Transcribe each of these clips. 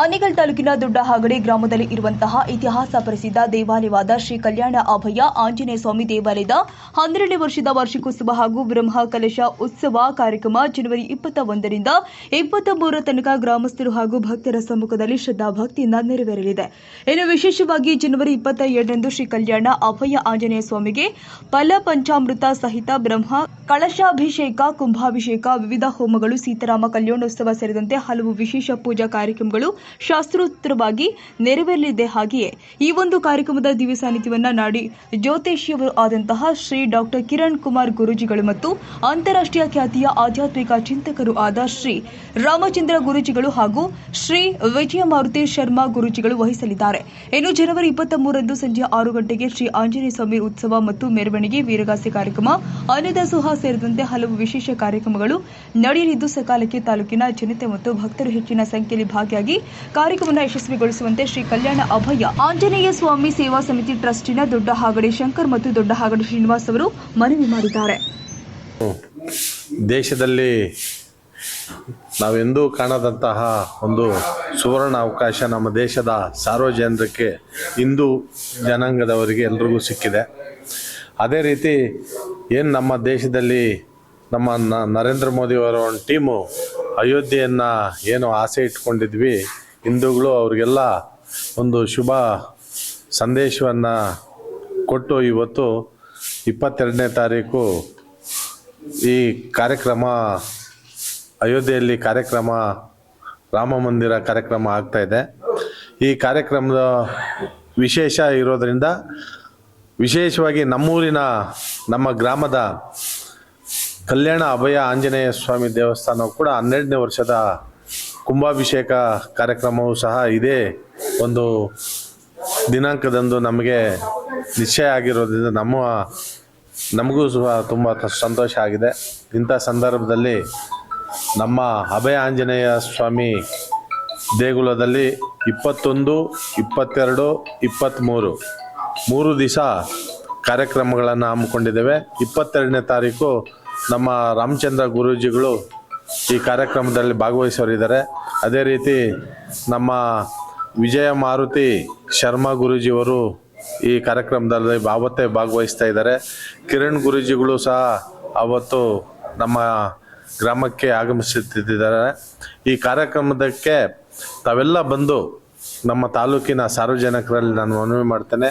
ಆನೇಕಲ್ ತಾಲೂಕಿನ ದೊಡ್ಡ ಹಾಗಡಿ ಗ್ರಾಮದಲ್ಲಿ ಇರುವಂತಹ ಇತಿಹಾಸ ಪ್ರಸಿದ್ಧ ದೇವಾಲಯವಾದ ಶ್ರೀ ಕಲ್ಯಾಣ ಅಭಯ ಆಂಜನೇಯ ಸ್ವಾಮಿ ದೇವಾಲಯದ ಹನ್ನೆರಡನೇ ವರ್ಷದ ವಾರ್ಷಿಕೋತ್ಸವ ಹಾಗೂ ಬ್ರಹ್ಮ ಕಲಶ ಉತ್ಸವ ಕಾರ್ಯಕ್ರಮ ಜನವರಿ ಇಪ್ಪತ್ತ ಒಂದರಿಂದ ಇಪ್ಪತ್ತ ಮೂರರ ತನಕ ಗ್ರಾಮಸ್ಥರು ಹಾಗೂ ಭಕ್ತರ ಸಮ್ಮುಖದಲ್ಲಿ ಶ್ರದ್ಧಾಭಕ್ತಿಯಿಂದ ನೆರವೇರಲಿದೆ. ಇನ್ನು ವಿಶೇಷವಾಗಿ ಜನವರಿ ಇಪ್ಪತ್ತ ಎರಡರಂದು ಶ್ರೀ ಕಲ್ಯಾಣ ಅಭಯ ಆಂಜನೇಯ ಸ್ವಾಮಿಗೆ ಫಲ ಪಂಚಾಮೃತ ಸಹಿತ ಬ್ರಹ್ಮ, ಕಳಶಾಭಿಷೇಕ, ಕುಂಭಾಭಿಷೇಕ, ವಿವಿಧ ಹೋಮಗಳು, ಸೀತಾರಾಮ ಕಲ್ಯಾಣೋತ್ಸವ ಸೇರಿದಂತೆ ಹಲವು ವಿಶೇಷ ಪೂಜಾ ಕಾರ್ಯಕ್ರಮಗಳು ಶಾಸ್ತ್ರೋತ್ತರವಾಗಿ ನೆರವೇರಲಿದೆ ಹಾಗೆಯೇ ಈ ಒಂದು ಕಾರ್ಯಕ್ರಮದ ದಿವ್ಯ ಸಾನ್ನಿಧ್ಯವನ್ನು ನಾಡಿ ಜ್ಯೋತಿಷಿಯವರು ಆದಂತಹ ಶ್ರೀ ಡಾಕ್ಟರ್ ಕಿರಣ್ ಕುಮಾರ್ ಗುರೂಜಿಗಳು ಮತ್ತು ಅಂತಾರಾಷ್ಟ್ರೀಯ ಖ್ಯಾತಿಯ ಆಧ್ಯಾತ್ಮಿಕ ಚಿಂತಕರು ಆದ ಶ್ರೀ ರಾಮಚಂದ್ರ ಗುರೂಜಿಗಳು ಹಾಗೂ ಶ್ರೀ ವಿಜಯ ಮಾರುತಿ ಶರ್ಮಾ ಗುರೂಜಿಗಳು ವಹಿಸಲಿದ್ದಾರೆ. ಇನ್ನು ಜನವರಿ ಇಪ್ಪತ್ತ ಮೂರರಂದು ಸಂಜೆ ಆರು ಗಂಟೆಗೆ ಶ್ರೀ ಆಂಜನೇಯ ಸ್ವಾಮಿ ಉತ್ಸವ ಮತ್ತು ಮೆರವಣಿಗೆ, ವೀರಗಾಸೆ ಕಾರ್ಯಕ್ರಮ ಅನ್ನದಾಸೋಹ ಸೇರಿದಂತೆ ಹಲವು ವಿಶೇಷ ಕಾರ್ಯಕ್ರಮಗಳು ನಡೆಯಲಿದ್ದು, ಸಕಾಲಕ್ಕೆ ತಾಲೂಕಿನ ಜನತೆ ಮತ್ತು ಭಕ್ತರು ಹೆಚ್ಚಿನ ಸಂಖ್ಯೆಯಲ್ಲಿ ಭಾಗಿಯಾಗಿ ಕಾರ್ಯಕ್ರಮವನ್ನು ಯಶಸ್ವಿಗೊಳಿಸುವಂತೆ ಶ್ರೀ ಕಲ್ಯಾಣ ಅಭಯ ಆಂಜನೇಯ ಸ್ವಾಮಿ ಸೇವಾ ಸಮಿತಿ ಟ್ರಸ್ಟಿನ ದೊಡ್ಡ ಹಾಗಡಿ ಶಂಕರ್ ಮತ್ತು ದೊಡ್ಡ ಹಾಗಡಿ ಶ್ರೀನಿವಾಸ್ ಅವರು ಮನವಿ ಮಾಡಿದ್ದಾರೆ. ದೇಶದಲ್ಲಿ ನಾವೆಂದೂ ಕಾಣದಂತಹ ಒಂದು ಸುವರ್ಣ ಅವಕಾಶ ನಮ್ಮ ದೇಶದ ಸಾರ್ವಜನಿಕರಿಗೆ ಹಿಂದೂ ಜನಾಂಗದವರಿಗೆ ಎಲ್ರಿಗೂ ಸಿಕ್ಕಿದೆ. ಅದೇ ರೀತಿ ಏನು ನಮ್ಮ ದೇಶದಲ್ಲಿ ನಮ್ಮ ನರೇಂದ್ರ ಮೋದಿಯವರ ಒಂದು ಟೀಮು ಅಯೋಧ್ಯೆಯನ್ನು ಏನು ಆಸೆ ಇಟ್ಕೊಂಡಿದ್ವಿ ಹಿಂದೂಗಳು ಅವ್ರಿಗೆಲ್ಲ ಒಂದು ಶುಭ ಸಂದೇಶವನ್ನು ಕೊಟ್ಟು ಇವತ್ತು ಇಪ್ಪತ್ತೆರಡನೇ ತಾರೀಕು ಈ ಕಾರ್ಯಕ್ರಮ, ಅಯೋಧ್ಯೆಯಲ್ಲಿ ಕಾರ್ಯಕ್ರಮ, ರಾಮ ಮಂದಿರ ಕಾರ್ಯಕ್ರಮ ಆಗ್ತಾ ಇದೆ. ಈ ಕಾರ್ಯಕ್ರಮದ ವಿಶೇಷ ಇರೋದರಿಂದ ವಿಶೇಷವಾಗಿ ನಮ್ಮೂರಿನ ನಮ್ಮ ಗ್ರಾಮದ ಕಲ್ಯಾಣ ಅಭಯ ಆಂಜನೇಯ ಸ್ವಾಮಿ ದೇವಸ್ಥಾನವು ಕೂಡ ಹನ್ನೆರಡನೇ ವರ್ಷದ ಕುಂಭಾಭಿಷೇಕ ಕಾರ್ಯಕ್ರಮವೂ ಸಹ ಇದೇ ಒಂದು ದಿನಾಂಕದಂದು ನಮಗೆ ನಿಶ್ಚಯ ಆಗಿರೋದ್ರಿಂದ ನಮ್ಮ, ನಮಗೂ ಸಹ ತುಂಬ ಸಂತೋಷ ಆಗಿದೆ. ಇಂಥ ಸಂದರ್ಭದಲ್ಲಿ ನಮ್ಮ ಅಭಯ ಆಂಜನೇಯ ಸ್ವಾಮಿ ದೇಗುಲದಲ್ಲಿ ಇಪ್ಪತ್ತೊಂದು, ಇಪ್ಪತ್ತೆರಡು ಇಪ್ಪತ್ತ್ಮೂರು ಮೂರು ದಿವಸ ಕಾರ್ಯಕ್ರಮಗಳನ್ನು ಹಮ್ಮಿಕೊಂಡಿದ್ದೇವೆ. ಇಪ್ಪತ್ತೆರಡನೇ ತಾರೀಕು ನಮ್ಮ ರಾಮಚಂದ್ರ ಗುರೂಜಿಗಳು ಈ ಕಾರ್ಯಕ್ರಮದಲ್ಲಿ ಭಾಗವಹಿಸೋರಿದ್ದಾರೆ ಅದೇ ರೀತಿ ನಮ್ಮ ವಿಜಯ ಮಾರುತಿ ಶರ್ಮಾ ಗುರೂಜಿಯವರು ಈ ಕಾರ್ಯಕ್ರಮದಲ್ಲಿ ಅವತ್ತೇ ಭಾಗವಹಿಸ್ತಾ ಇದ್ದಾರೆ. ಕಿರಣ್ ಗುರೂಜಿಗಳು ಸಹ ಅವತ್ತು ನಮ್ಮ ಗ್ರಾಮಕ್ಕೆ ಆಗಮಿಸುತ್ತಿದ್ದಾರೆ. ಈ ಕಾರ್ಯಕ್ರಮದಕ್ಕೆ ತಾವೆಲ್ಲ ಬಂದು ನಮ್ಮ ತಾಲೂಕಿನ ಸಾರ್ವಜನಿಕರಲ್ಲಿ ನಾನು ಮನವಿ ಮಾಡ್ತೇನೆ.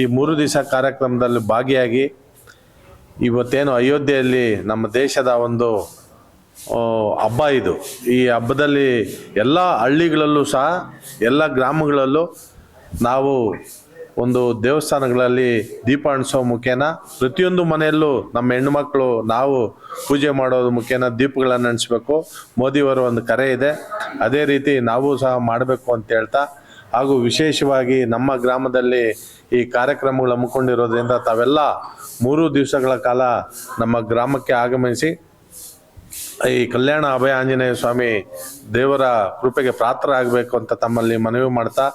ಈ ಮೂರು ದಿವಸ ಕಾರ್ಯಕ್ರಮದಲ್ಲಿ ಭಾಗಿಯಾಗಿ ಇವತ್ತೇನು ಅಯೋಧ್ಯೆಯಲ್ಲಿ ನಮ್ಮ ದೇಶದ ಒಂದು ಹಬ್ಬ ಇದು. ಈ ಹಬ್ಬದಲ್ಲಿ ಎಲ್ಲ ಹಳ್ಳಿಗಳಲ್ಲೂ ಸಹ, ಎಲ್ಲ ಗ್ರಾಮಗಳಲ್ಲೂ ನಾವು ಒಂದು ದೇವಸ್ಥಾನಗಳಲ್ಲಿ ದೀಪ ಅಣಿಸೋ ಮುಖೇನ ಪ್ರತಿಯೊಂದು ಮನೆಯಲ್ಲೂ ನಮ್ಮ ಹೆಣ್ಣುಮಕ್ಕಳು ನಾವು ಪೂಜೆ ಮಾಡೋದು ಮುಖೇನ ದೀಪಗಳನ್ನು ಅಣಿಸ್ಬೇಕು ಮೋದಿಯವರ ಒಂದು ಕರೆ ಇದೆ. ಅದೇ ರೀತಿ ನಾವು ಸಹ ಮಾಡಬೇಕು ಅಂತ ಹೇಳ್ತಾ, ಹಾಗೂ ವಿಶೇಷವಾಗಿ ನಮ್ಮ ಗ್ರಾಮದಲ್ಲಿ ಈ ಕಾರ್ಯಕ್ರಮಗಳು ಹಮ್ಮಿಕೊಂಡಿರೋದ್ರಿಂದ ತಾವೆಲ್ಲ ಮೂರು ದಿವಸಗಳ ಕಾಲ ನಮ್ಮ ಗ್ರಾಮಕ್ಕೆ ಆಗಮಿಸಿ ಈ ಕಲ್ಯಾಣ ಅಭಯ ಆಂಜನೇಯ ಸ್ವಾಮಿ ದೇವರ ಕೃಪೆಗೆ ಪಾತ್ರರಾಗಬೇಕು ಅಂತ ತಮ್ಮಲ್ಲಿ ಮನವಿ ಮಾಡ್ತಾ,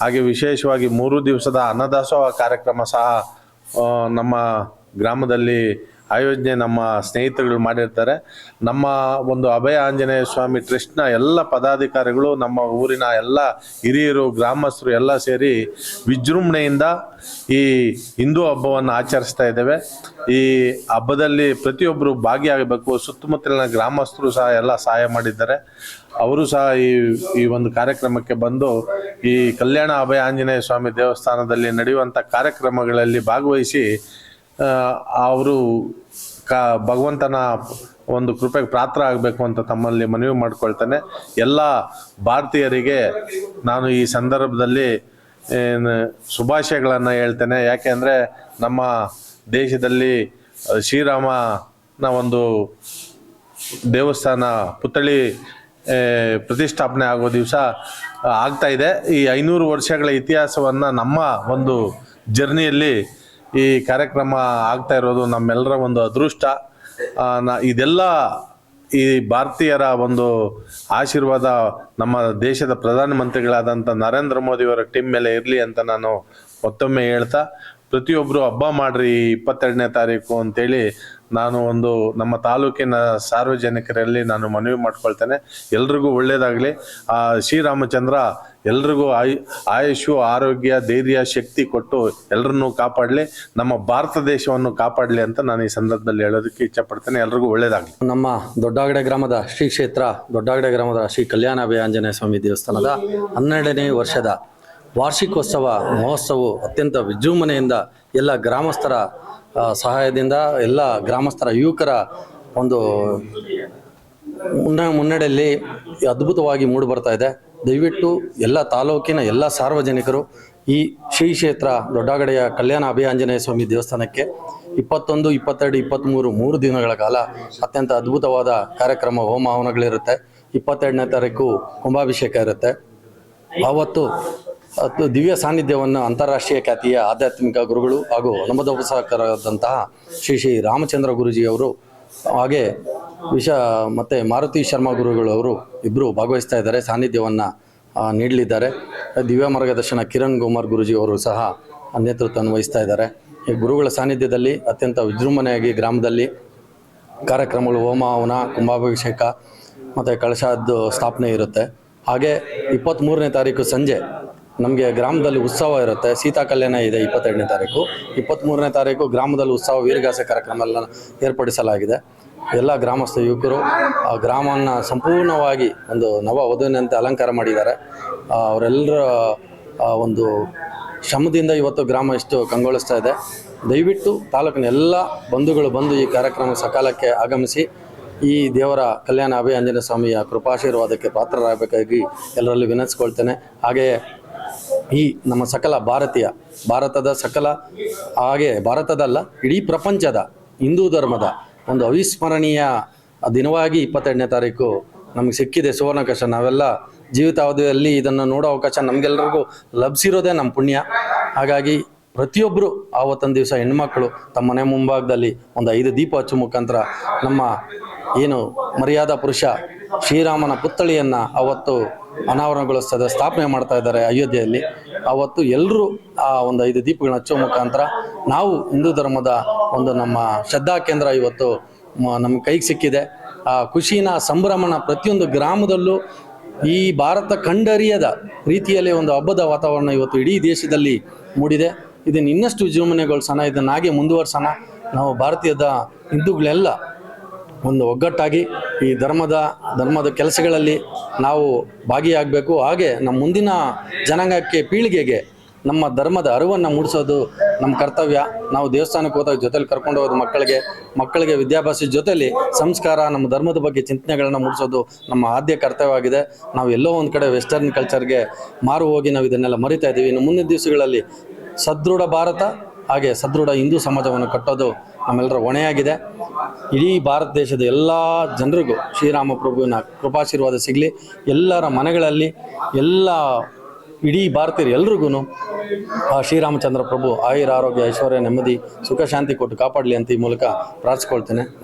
ಹಾಗೆ ವಿಶೇಷವಾಗಿ ಮೂರು ದಿವಸದ ಅನ್ನದಾಸೋಹ ಕಾರ್ಯಕ್ರಮ ಸಹ ನಮ್ಮ ಗ್ರಾಮದಲ್ಲಿ ಆಯೋಜನೆ ನಮ್ಮ ಸ್ನೇಹಿತರುಗಳು ಮಾಡಿರ್ತಾರೆ. ನಮ್ಮ ಒಂದು ಅಭಯ ಆಂಜನೇಯ ಸ್ವಾಮಿ ಟ್ರಸ್ಟ್ನ ಎಲ್ಲ ಪದಾಧಿಕಾರಿಗಳು, ನಮ್ಮ ಊರಿನ ಎಲ್ಲ ಹಿರಿಯರು, ಗ್ರಾಮಸ್ಥರು ಎಲ್ಲ ಸೇರಿ ವಿಜೃಂಭಣೆಯಿಂದ ಈ ಹಿಂದೂ ಹಬ್ಬವನ್ನು ಆಚರಿಸ್ತಾ ಇದ್ದೇವೆ. ಈ ಹಬ್ಬದಲ್ಲಿ ಪ್ರತಿಯೊಬ್ಬರು ಭಾಗಿಯಾಗಬೇಕು. ಸುತ್ತಮುತ್ತಲಿನ ಗ್ರಾಮಸ್ಥರು ಸಹ ಎಲ್ಲ ಸಹಾಯ ಮಾಡಿದ್ದಾರೆ. ಅವರು ಸಹ ಈ ಈ ಒಂದು ಕಾರ್ಯಕ್ರಮಕ್ಕೆ ಬಂದು ಈ ಕಲ್ಯಾಣ ಅಭಯ ಆಂಜನೇಯ ಸ್ವಾಮಿ ದೇವಸ್ಥಾನದಲ್ಲಿ ನಡೆಯುವಂಥ ಕಾರ್ಯಕ್ರಮಗಳಲ್ಲಿ ಭಾಗವಹಿಸಿ ಅವರು ಕಾ, ಭಗವಂತನ ಒಂದು ಕೃಪೆಗೆ ಪಾತ್ರ ಆಗಬೇಕು ಅಂತ ತಮ್ಮಲ್ಲಿ ಮನವಿ ಮಾಡ್ಕೊಳ್ತೇನೆ. ಎಲ್ಲ ಭಾರತೀಯರಿಗೆ ನಾನು ಈ ಸಂದರ್ಭದಲ್ಲಿ ಶುಭಾಶಯಗಳನ್ನು ಹೇಳ್ತೇನೆ. ಯಾಕೆಂದರೆ ನಮ್ಮ ದೇಶದಲ್ಲಿ ಶ್ರೀರಾಮನ ಒಂದು ದೇವಸ್ಥಾನ ಪುತ್ಥಳಿ ಪ್ರತಿಷ್ಠಾಪನೆ ಆಗೋ ದಿವಸ ಆಗ್ತಾ ಇದೆ. ಈ ಐನೂರು ವರ್ಷಗಳ ಇತಿಹಾಸವನ್ನು ನಮ್ಮ ಒಂದು ಜರ್ನಿಯಲ್ಲಿ ಈ ಕಾರ್ಯಕ್ರಮ ಆಗ್ತಾ ಇರೋದು ನಮ್ಮೆಲ್ಲರ ಒಂದು ಅದೃಷ್ಟ. ಇದೆಲ್ಲ ಈ ಭಾರತೀಯರ ಒಂದು ಆಶೀರ್ವಾದ ನಮ್ಮ ದೇಶದ ಪ್ರಧಾನಮಂತ್ರಿಗಳಾದಂಥ ನರೇಂದ್ರ ಮೋದಿಯವರ ಟೀಮ್ ಮೇಲೆ ಇರಲಿ ಅಂತ ನಾನು ಮತ್ತೊಮ್ಮೆ ಹೇಳ್ತಾ ಪ್ರತಿಯೊಬ್ಬರು ಹಬ್ಬ ಮಾಡ್ರಿ ಇಪ್ಪತ್ತೆರಡನೇ ತಾರೀಕು ಅಂತೇಳಿ ನಾನು ಒಂದು ನಮ್ಮ ತಾಲೂಕಿನ ಸಾರ್ವಜನಿಕರಲ್ಲಿ ನಾನು ಮನವಿ ಮಾಡ್ಕೊಳ್ತೇನೆ. ಎಲ್ರಿಗೂ ಒಳ್ಳೇದಾಗಲಿ. ಆ ಶ್ರೀರಾಮಚಂದ್ರ ಎಲ್ರಿಗೂ ಆಯ್, ಆಯುಷು, ಆರೋಗ್ಯ, ಧೈರ್ಯ, ಶಕ್ತಿ ಕೊಟ್ಟು ಎಲ್ಲರನ್ನೂ ಕಾಪಾಡಲಿ. ನಮ್ಮ ಭಾರತ ದೇಶವನ್ನು ಕಾಪಾಡಲಿ ಅಂತ ನಾನು ಈ ಸಂದರ್ಭದಲ್ಲಿ ಹೇಳೋದಕ್ಕೆ ಇಚ್ಛಪಡ್ತೇನೆ. ಎಲ್ರಿಗೂ ಒಳ್ಳೇದಾಗಲಿ. ನಮ್ಮ ದೊಡ್ಡಾಗಡೆ ಗ್ರಾಮದ ಶ್ರೀ ಕ್ಷೇತ್ರ ದೊಡ್ಡಾಗಡೆ ಗ್ರಾಮದ ಶ್ರೀ ಕಲ್ಯಾಣ ಆಂಜನೇಯ ಸ್ವಾಮಿ ದೇವಸ್ಥಾನದ ಹನ್ನೆರಡನೇ ವರ್ಷದ ವಾರ್ಷಿಕೋತ್ಸವ ಮಹೋತ್ಸವವು ಅತ್ಯಂತ ವಿಜೃಂಭಣೆಯಿಂದ ಎಲ್ಲ ಗ್ರಾಮಸ್ಥರ ಸಹಾಯದಿಂದ ಎಲ್ಲ ಗ್ರಾಮಸ್ಥರ, ಯುವಕರ ಒಂದು ಮುನ್ನ, ಮುನ್ನಡೆಯಲ್ಲಿ ಅದ್ಭುತವಾಗಿ ಮೂಡಿ ಬರ್ತಾ ಇದೆ. ದಯವಿಟ್ಟು ಎಲ್ಲ ತಾಲೂಕಿನ ಎಲ್ಲ ಸಾರ್ವಜನಿಕರು ಈ ಶ್ರೀ ಕ್ಷೇತ್ರ ದೊಡ್ಡಗಡೆಯ ಕಲ್ಯಾಣ ಅಭಿಯಾಂಜನೇಯ ಸ್ವಾಮಿ ದೇವಸ್ಥಾನಕ್ಕೆ ಇಪ್ಪತ್ತೊಂದು, ಇಪ್ಪತ್ತೆರಡು ಇಪ್ಪತ್ತ್ಮೂರು ಮೂರು ದಿನಗಳ ಕಾಲ ಅತ್ಯಂತ ಅದ್ಭುತವಾದ ಕಾರ್ಯಕ್ರಮ ಹೋಮ ಹವನಗಳಿರುತ್ತೆ. ಇಪ್ಪತ್ತೆರಡನೇ ತಾರೀಕು ಕುಂಭಾಭಿಷೇಕ ಇರುತ್ತೆ. ಆವತ್ತು ದಿವ್ಯ ಸಾನ್ನಿಧ್ಯವನ್ನು ಅಂತಾರಾಷ್ಟ್ರೀಯ ಖ್ಯಾತಿಯ ಆಧ್ಯಾತ್ಮಿಕ ಗುರುಗಳು ಹಾಗೂ ಅನುಮೋದೋಪಸಾಕರಾದಂತಹ ಶ್ರೀ ಶ್ರೀ ರಾಮಚಂದ್ರ ಗುರುಜಿಯವರು ಹಾಗೆ ವಿಷ ಮತ್ತು ಮಾರುತಿ ಶರ್ಮಾ ಗುರುಗಳು ಅವರು ಇಬ್ಬರು ಭಾಗವಹಿಸ್ತಾ ಇದ್ದಾರೆ, ಸಾನ್ನಿಧ್ಯವನ್ನು ನೀಡಲಿದ್ದಾರೆ. ದಿವ್ಯ ಮಾರ್ಗದರ್ಶನ ಕಿರಣ್ ಗುಮಾರ್ ಗುರುಜಿ ಅವರು ಸಹ ನೇತೃತ್ವವನ್ನು ವಹಿಸ್ತಾ ಇದ್ದಾರೆ. ಈ ಗುರುಗಳ ಸಾನ್ನಿಧ್ಯದಲ್ಲಿ ಅತ್ಯಂತ ವಿಜೃಂಭಣೆಯಾಗಿ ಗ್ರಾಮದಲ್ಲಿ ಕಾರ್ಯಕ್ರಮಗಳು ಹೋಮ ಹವನ ಕುಂಭಾಭಿಷೇಕ ಮತ್ತು ಕಳಶದ್ದು ಸ್ಥಾಪನೆ ಇರುತ್ತೆ. ಹಾಗೆ ಇಪ್ಪತ್ತ್ಮೂರನೇ ತಾರೀಕು ಸಂಜೆ ನಮಗೆ ಗ್ರಾಮದಲ್ಲಿ ಉತ್ಸವ ಇರುತ್ತೆ. ಸೀತಾ ಕಲ್ಯಾಣ ಇದೆ ಇಪ್ಪತ್ತೆರಡನೇ ತಾರೀಕು. ಇಪ್ಪತ್ತ್ಮೂರನೇ ತಾರೀಕು ಗ್ರಾಮದಲ್ಲಿ ಉತ್ಸವ ವೀರಗಾಸೆ ಕಾರ್ಯಕ್ರಮ ಎಲ್ಲ ಏರ್ಪಡಿಸಲಾಗಿದೆ. ಎಲ್ಲ ಗ್ರಾಮಸ್ಥ ಯುವಕರು ಆ ಗ್ರಾಮವನ್ನು ಸಂಪೂರ್ಣವಾಗಿ ಒಂದು ನವ ವಧುವಿನಂತೆ ಅಲಂಕಾರ ಮಾಡಿದ್ದಾರೆ. ಅವರೆಲ್ಲರ ಒಂದು ಶ್ರಮದಿಂದ ಇವತ್ತು ಗ್ರಾಮ ಇಷ್ಟು ಕಂಗೊಳಿಸ್ತಾ ಇದೆ. ದಯವಿಟ್ಟು ತಾಲೂಕಿನ ಎಲ್ಲ ಬಂಧುಗಳು ಬಂದು ಈ ಕಾರ್ಯಕ್ರಮ ಸಕಾಲಕ್ಕೆ ಆಗಮಿಸಿ, ಈ ದೇವರ ಕಲ್ಯಾಣ ಅಭಯ ಆಂಜನೇಯ ಸ್ವಾಮಿಯ ಕೃಪಾಶೀರ್ವಾದಕ್ಕೆ ಪಾತ್ರರಾಗಬೇಕಾಗಿ ಎಲ್ಲರಲ್ಲಿ ವಿನಂತಿಸ್ಕೊಳ್ತೇನೆ. ಹಾಗೆಯೇ ಈ ನಮ್ಮ ಸಕಲ ಭಾರತೀಯ, ಭಾರತದ ಸಕಲ, ಹಾಗೆ ಭಾರತದಲ್ಲ, ಇಡೀ ಪ್ರಪಂಚದ ಹಿಂದೂ ಧರ್ಮದ ಒಂದು ಅವಿಸ್ಮರಣೀಯ ದಿನವಾಗಿ ಇಪ್ಪತ್ತೆರಡನೇ ತಾರೀಕು ನಮಗೆ ಸಿಕ್ಕಿದೆ ಸುವರ್ಣಾವಕಾಶ ನಾವೆಲ್ಲ ಜೀವಿತಾವಧಿಯಲ್ಲಿ ಇದನ್ನು ನೋಡೋ ಅವಕಾಶ ನಮಗೆಲ್ಲರಿಗೂ ಲಭಿಸಿರೋದೇ ನಮ್ಮ ಪುಣ್ಯ. ಹಾಗಾಗಿ ಪ್ರತಿಯೊಬ್ಬರು ಆವತ್ತೊಂದು ದಿವಸ ಹೆಣ್ಮಕ್ಳು ತಮ್ಮ ಮನೆ ಮುಂಭಾಗದಲ್ಲಿ ಒಂದು ಐದು ದೀಪ ಹಚ್ಚು ಮುಖಾಂತರ ನಮ್ಮ ಏನು ಮರ್ಯಾದಾ ಪುರುಷ ಶ್ರೀರಾಮನ ಪುತ್ಥಳಿಯನ್ನು ಅವತ್ತು ಅನಾವರಣಗೊಳಿಸ್ತದೆ ಸ್ಥಾಪನೆ ಮಾಡ್ತಾ ಇದ್ದಾರೆ ಅಯೋಧ್ಯೆಯಲ್ಲಿ. ಅವತ್ತು ಎಲ್ಲರೂ ಆ ಒಂದು ಐದು ದೀಪಗಳನ್ನ ಹಚ್ಚುವ ಮುಖಾಂತರ ನಾವು ಹಿಂದೂ ಧರ್ಮದ ಒಂದು ನಮ್ಮ ಶ್ರದ್ಧಾ ಕೇಂದ್ರ ಇವತ್ತು ನಮ್ಮ ಕೈಗೆ ಸಿಕ್ಕಿದೆ. ಆ ಖುಷಿನ ಸಂಭ್ರಮನ ಪ್ರತಿಯೊಂದು ಗ್ರಾಮದಲ್ಲೂ ಈ ಭಾರತ ಕಂಡರಿಯದ ರೀತಿಯಲ್ಲಿ ಒಂದು ಹಬ್ಬದ ವಾತಾವರಣ ಇವತ್ತು ಇಡೀ ದೇಶದಲ್ಲಿ ಮೂಡಿದೆ. ಇದನ್ನು ಇನ್ನಷ್ಟು ವಿಜೃಂಭಣೆಗೊಳಿಸೋಣ ಇದನ್ನು ಹಾಗೆ ಮುಂದುವರ್ಸೋಣ. ನಾವು ಭಾರತೀಯದ ಹಿಂದೂಗಳೆಲ್ಲ ಒಂದು ಒಗ್ಗಟ್ಟಾಗಿ ಈ ಧರ್ಮದ ಧರ್ಮದ ಕೆಲಸಗಳಲ್ಲಿ ನಾವು ಭಾಗಿಯಾಗಬೇಕು. ಹಾಗೆ ನಮ್ಮ ಮುಂದಿನ ಜನಾಂಗಕ್ಕೆ ಪೀಳಿಗೆಗೆ ನಮ್ಮ ಧರ್ಮದ ಅರಿವನ್ನು ಮೂಡಿಸೋದು ನಮ್ಮ ಕರ್ತವ್ಯ. ನಾವು ದೇವಸ್ಥಾನಕ್ಕೆ ಹೋದಾಗ ಜೊತೆಲಿ ಕರ್ಕೊಂಡು ಹೋಗೋದು ಮಕ್ಕಳಿಗೆ ಮಕ್ಕಳಿಗೆ ವಿದ್ಯಾಭ್ಯಾಸದ ಜೊತೆಲಿ ಸಂಸ್ಕಾರ, ನಮ್ಮ ಧರ್ಮದ ಬಗ್ಗೆ ಚಿಂತನೆಗಳನ್ನು ಮೂಡಿಸೋದು ನಮ್ಮ ಆದ್ಯ ಕರ್ತವ್ಯವಾಗಿದೆ. ನಾವು ಎಲ್ಲೋ ಒಂದು ಕಡೆ ವೆಸ್ಟರ್ನ್ ಕಲ್ಚರ್ಗೆ ಮಾರು ಹೋಗಿ ನಾವು ಇದನ್ನೆಲ್ಲ ಮರಿತಾ ಇದ್ದೀವಿ. ಇನ್ನು ಮುಂದಿನ ದಿವಸಗಳಲ್ಲಿ ಸದೃಢ ಭಾರತ, ಹಾಗೆ ಸದೃಢ ಹಿಂದೂ ಸಮಾಜವನ್ನು ಕಟ್ಟೋದು ನಮ್ಮೆಲ್ಲರ ಹೊಣೆಯಾಗಿದೆ. ಇಡೀ ಭಾರತ ದೇಶದ ಎಲ್ಲ ಜನರಿಗೂ ಶ್ರೀರಾಮ ಪ್ರಭುವಿನ ಕೃಪಾಶೀರ್ವಾದ ಸಿಗಲಿ. ಎಲ್ಲರ ಮನೆಗಳಲ್ಲಿ ಎಲ್ಲ ಇಡೀ ಭಾರತೀಯರು ಎಲ್ರಿಗೂ ಆ ಶ್ರೀರಾಮಚಂದ್ರ ಪ್ರಭು, ಆಯುರ ಆರೋಗ್ಯ, ಐಶ್ವರ್ಯ, ನೆಮ್ಮದಿ, ಸುಖ, ಶಾಂತಿ ಕೊಟ್ಟು ಕಾಪಾಡಲಿ ಅಂತ ಈ ಮೂಲಕ ಪ್ರಾರ್ಥಿಸ್ಕೊಳ್ತೇನೆ.